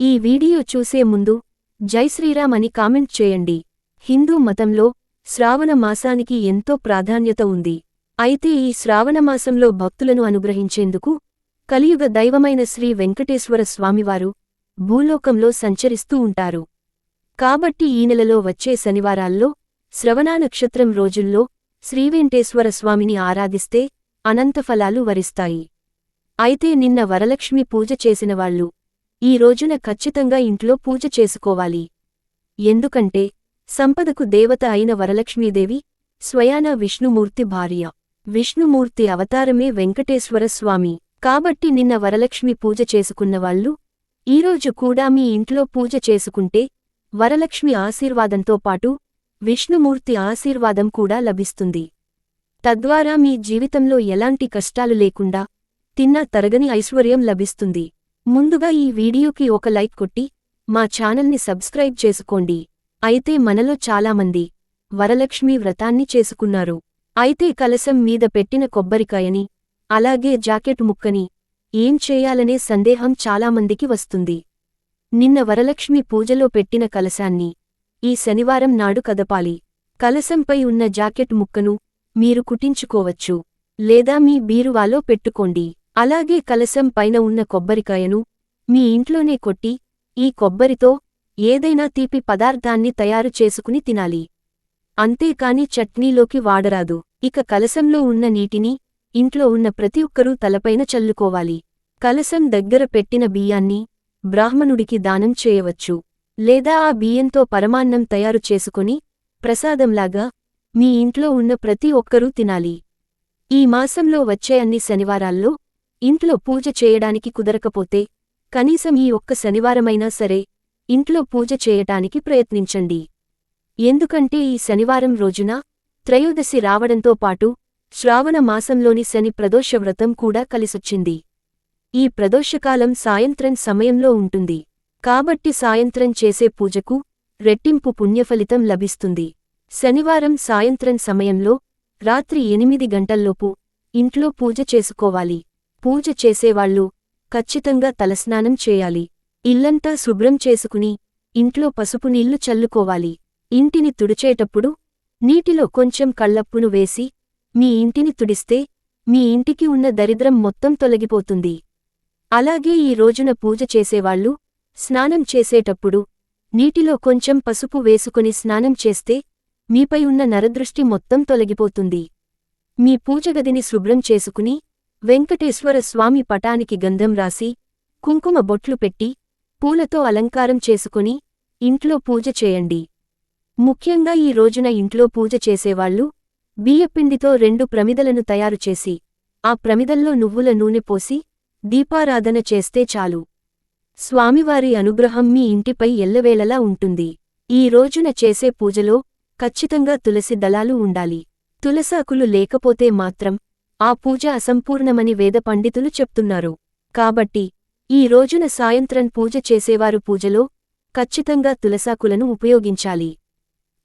ఈ వీడియో చూసే ముందు జై శ్రీరామ్ అని కామెంట్ చేయండి. హిందూ మతంలో శ్రావణ మాసానికి ఎంతో ప్రాధాన్యత ఉంది. అయితే ఈ శ్రావణమాసంలో భక్తులను అనుగ్రహించేందుకు కలియుగ దైవమైన శ్రీ వెంకటేశ్వర స్వామివారు భూలోకంలో సంచరిస్తూ ఉంటారు. కాబట్టి ఈ నెలలో వచ్చే శనివారాల్లో శ్రవణా నక్షత్రం రోజుల్లో శ్రీవెంకటేశ్వర స్వామిని ఆరాధిస్తే అనంతఫలాలు వరిస్తాయి. అయితే నిన్న వరలక్ష్మి పూజ చేసినవాళ్ళు ఈ రోజున ఖచ్చితంగా ఇంట్లో పూజ చేసుకోవాలి. ఎందుకంటే సంపదకు దేవత అయిన వరలక్ష్మీదేవి స్వయాన విష్ణుమూర్తి భార్య. విష్ణుమూర్తి అవతారమే వెంకటేశ్వర స్వామి. కాబట్టి నిన్న వరలక్ష్మి పూజ చేసుకున్నవాళ్ళు ఈరోజు కూడా మీ ఇంట్లో పూజ చేసుకుంటే వరలక్ష్మి ఆశీర్వాదంతో పాటు విష్ణుమూర్తి ఆశీర్వాదం కూడా లభిస్తుంది. తద్వారా మీ జీవితంలో ఎలాంటి కష్టాలు లేకుండా తిన్నా తరగని ఐశ్వర్యం లభిస్తుంది. ముందుగా ఈ వీడియోకి ఒక లైక్ కొట్టి మా ఛానల్ని సబ్స్క్రైబ్ చేసుకోండి. అయితే మనలో చాలామంది వరలక్ష్మి వ్రతాన్ని చేసుకున్నారు. అయితే కలసం మీద పెట్టిన కొబ్బరికాయని అలాగే జాకెట్ ముక్కని ఏం చేయాలనే సందేహం చాలామందికి వస్తుంది. నిన్న వరలక్ష్మి పూజలో పెట్టిన కలశాన్ని ఈ శనివారం నాడు కదపాలి. కలశంపై ఉన్న జాకెట్ ముక్కను మీరు కుటించుకోవచ్చు లేదా మీ బీరువాలో పెట్టుకోండి. అలాగే కలశం పైన ఉన్న కొబ్బరికాయను మీ ఇంట్లోనే కొట్టి ఈ కొబ్బరితో ఏదైనా తీపి పదార్థాన్ని తయారు చేసుకుని తినాలి. అంతేకాని చట్నీలోకి వాడరాదు. ఇక కలశంలో ఉన్న నీటిని ఇంట్లో ఉన్న ప్రతి ఒక్కరూ తలపైన చల్లుకోవాలి. కలశం దగ్గర పెట్టిన బియ్యాన్ని బ్రాహ్మణుడికి దానం చేయవచ్చు. లేదా ఆ బియ్యంతో పరమాన్నం తయారు చేసుకుని ప్రసాదంలాగా మీ ఇంట్లో ఉన్న ప్రతి ఒక్కరూ తినాలి. ఈ మాసంలో వచ్చే అన్ని శనివారాల్లో ఇంట్లో పూజ చేయడానికి కుదరకపోతే కనీసం ఈ ఒక్క శనివారమైనా సరే ఇంట్లో పూజ చేయటానికి ప్రయత్నించండి. ఎందుకంటే ఈ శనివారం రోజున త్రయోదశి రావడంతో పాటు శ్రావణ మాసంలోని శని ప్రదోష వ్రతం కూడా కలిసొచ్చింది. ఈ ప్రదోషకాలం సాయంత్రం సమయంలో ఉంటుంది. కాబట్టి సాయంత్రం చేసే పూజకు రెట్టింపు పుణ్యఫలితం లభిస్తుంది. శనివారం సాయంత్రం సమయంలో రాత్రి ఎనిమిది గంటల్లోపు ఇంట్లో పూజ చేసుకోవాలి. పూజ చేసేవాళ్ళు ఖచ్చితంగా తలస్నానం చేయాలి. ఇల్లంతా శుభ్రం చేసుకుని ఇంట్లో పసుపు నీళ్ళు చల్లుకోవాలి. ఇంటిని తుడిచేటప్పుడు నీటిలో కొంచెం కళ్ళప్పును వేసి మీ ఇంటిని తుడిస్తే మీ ఇంటికి ఉన్న దరిద్రం మొత్తం తొలగిపోతుంది. అలాగే ఈ రోజున పూజ చేసేవాళ్ళు స్నానం చేసేటప్పుడు నీటిలో కొంచెం పసుపు వేసుకుని స్నానం చేస్తే మీపై ఉన్న నరదృష్టి మొత్తం తొలగిపోతుంది. మీ పూజగదిని శుభ్రం చేసుకుని వెంకటేశ్వర స్వామి పటానికి గంధం రాసి కుంకుమ బొట్లు పెట్టి పూలతో అలంకారం చేసుకుని ఇంట్లో పూజ చేయండి. ముఖ్యంగా ఈ రోజున ఇంట్లో పూజ చేసేవాళ్ళు బియ్యపిండితో రెండు ప్రమిదలను తయారుచేసి ఆ ప్రమిదల్లో నువ్వుల నూనె పోసి దీపారాధన చేస్తే చాలు. స్వామివారి అనుగ్రహం మీ ఇంటిపై ఎల్లవేళలా ఉంటుంది. ఈ రోజున చేసే పూజలో ఖచ్చితంగా తులసి దళాలు ఉండాలి. తులసాకులు లేకపోతే మాత్రం ఆ పూజ అసంపూర్ణమని వేద పండితులు చెప్తున్నారు. కాబట్టి ఈ రోజున సాయంత్రం పూజ చేసేవారు పూజలో ఖచ్చితంగా తులసాకులను ఉపయోగించాలి.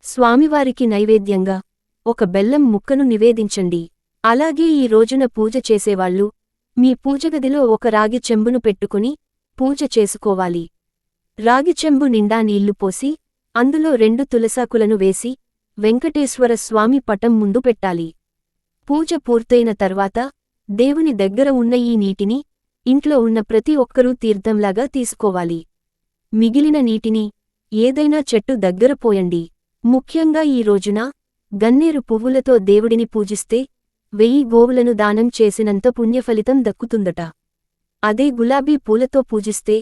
స్వామివారికి నైవేద్యంగా ఒక బెల్లం ముక్కను నివేదించండి. అలాగే ఈ రోజున పూజ చేసేవాళ్ళు మీ పూజగదిలో ఒక రాగి చెంబును పెట్టుకుని పూజ చేసుకోవాలి. రాగి చెంబు నిండా నీళ్ళు పోసి అందులో రెండు తులసాకులను వేసి వెంకటేశ్వర స్వామి పటం ముందు పెట్టాలి. పూజ పూర్తయిన తర్వాత దేవుని దగ్గర ఉన్న ఈ నీటిని ఇంట్లో ఉన్న ప్రతి ఒక్కరూ తీర్థంలాగా తీసుకోవాలి. మిగిలిన నీటిని ఏదైనా చెట్టు దగ్గర పోయండి. ముఖ్యంగా ఈ రోజున గన్నేరు పువ్వులతో దేవుడిని పూజిస్తే వెయ్యి గోవులను దానం చేసినంత పుణ్యఫలితం దక్కుతుందట. అదే గులాబీ పూలతో పూజిస్తే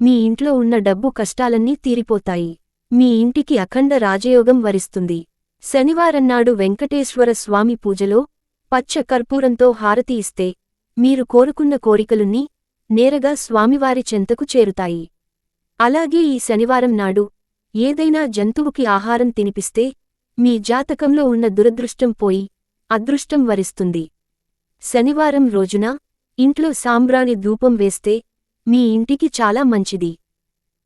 మీ ఇంట్లో ఉన్న డబ్బు కష్టాలన్నీ తీరిపోతాయి. మీ ఇంటికి అఖండ రాజయోగం వరిస్తుంది. శనివారన్నాడు వెంకటేశ్వర స్వామి పూజలో పచ్చ కర్పూరంతో హారతి ఇస్తే మీరు కోరుకున్న కోరికలున్నీ నేరగా స్వామివారి చెంతకు చేరుతాయి. అలాగే ఈ శనివారం నాడు ఏదైనా జంతువుకి ఆహారం తినిపిస్తే మీ జాతకంలో ఉన్న దురదృష్టం పోయి అదృష్టం వరిస్తుంది. శనివారం రోజున ఇంట్లో సాంబ్రాణి ధూపం వేస్తే మీ ఇంటికి చాలా మంచిది.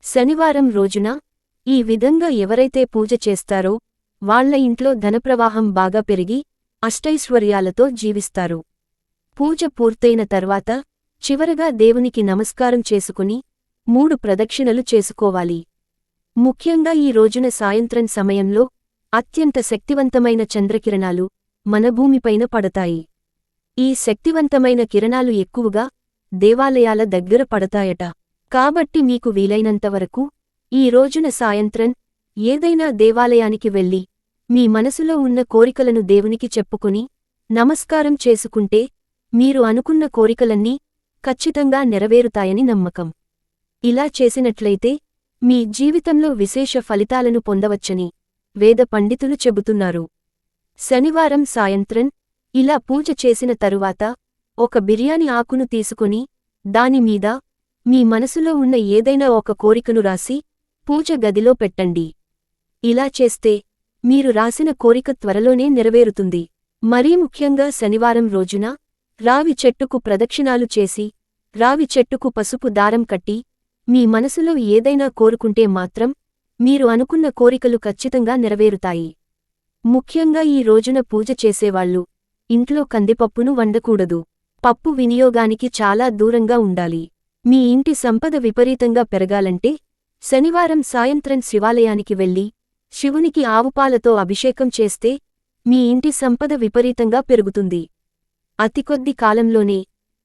శనివారం రోజున ఈ విధంగా ఎవరైతే పూజ చేస్తారో వాళ్ళ ఇంట్లో ధనప్రవాహం బాగా పెరిగి అష్టైశ్వర్యాలతో జీవిస్తారు. పూజ పూర్తయిన తర్వాత చివరగా దేవునికి నమస్కారం చేసుకుని మూడు ప్రదక్షిణలు చేసుకోవాలి. ముఖ్యంగా ఈ రోజున సాయంత్రం సమయంలో అత్యంత శక్తివంతమైన చంద్రకిరణాలు మన భూమిపైన పడతాయి. ఈ శక్తివంతమైన కిరణాలు ఎక్కువగా దేవాలయాల దగ్గర పడతాయట. కాబట్టి మీకు వీలైనంతవరకు ఈ రోజున సాయంత్రం ఏదైనా దేవాలయానికి వెళ్ళి మీ మనసులో ఉన్న కోరికలను దేవునికి చెప్పుకుని నమస్కారం చేసుకుంటే మీరు అనుకున్న కోరికలన్నీ ఖచ్చితంగా నెరవేరుతాయని నమ్మకం. ఇలా చేసినట్లయితే మీ జీవితంలో విశేష ఫలితాలను పొందవచ్చని వేద పండితులు చెబుతున్నారు. శనివారం సాయంత్రం ఇలా పూజ చేసిన తరువాత ఒక బిర్యానీ ఆకును తీసుకుని దానిమీద మీ మనసులో ఉన్న ఏదైనా ఒక కోరికను రాసి పూజ గదిలో పెట్టండి. ఇలా చేస్తే మీరు రాసిన కోరిక త్వరలోనే నెరవేరుతుంది. మరీ ముఖ్యంగా శనివారం రోజున రావి చెట్టుకు ప్రదక్షిణాలు చేసి రావి చెట్టుకు పసుపు దారం కట్టి మీ మనసులో ఏదైనా కోరుకుంటే మాత్రం మీరు అనుకున్న కోరికలు ఖచ్చితంగా నెరవేరుతాయి. ముఖ్యంగా ఈ రోజున పూజ చేసేవాళ్ళు ఇంట్లో కందిపప్పును వండకూడదు. పప్పు వినియోగానికి చాలా దూరంగా ఉండాలి. మీ ఇంటి సంపద విపరీతంగా పెరగాలంటే శనివారం సాయంత్రం శివాలయానికి వెళ్ళి శివునికి ఆవుపాలతో అభిషేకం చేస్తే మీ ఇంటి సంపద విపరీతంగా పెరుగుతుంది. అతికొద్ది కాలంలోనే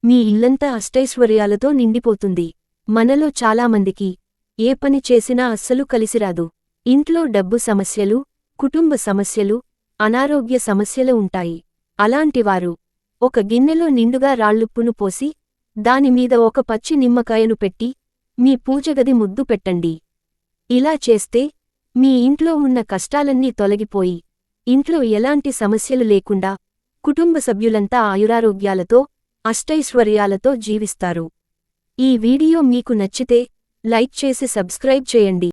మీ ఇల్లంతా అష్టైశ్వర్యాలతో నిండిపోతుంది. మనలో చాలామందికి ఏ పని చేసినా అస్సలు కలిసిరాదు. ఇంట్లో డబ్బు సమస్యలు కుటుంబ సమస్యలు అనారోగ్య సమస్యలు ఉంటాయి. అలాంటివారు ఒక గిన్నెలో నిండుగా రాళ్ళుప్పును పోసి దానిమీద ఒక పచ్చి నిమ్మకాయను పెట్టి మీ పూజగది ముద్దు పెట్టండి. ఇలా చేస్తే మీ ఇంట్లో ఉన్న కష్టాలన్నీ తొలగిపోయి ఇంట్లో ఎలాంటి సమస్యలు లేకుండా కుటుంబ సభ్యులంతా ఆయురారోగ్యాలతో అష్టైశ్వర్యాలతో జీవిస్తారు. ఈ వీడియో మీకు నచ్చితే లైక్ చేసి సబ్స్క్రైబ్ చేయండి.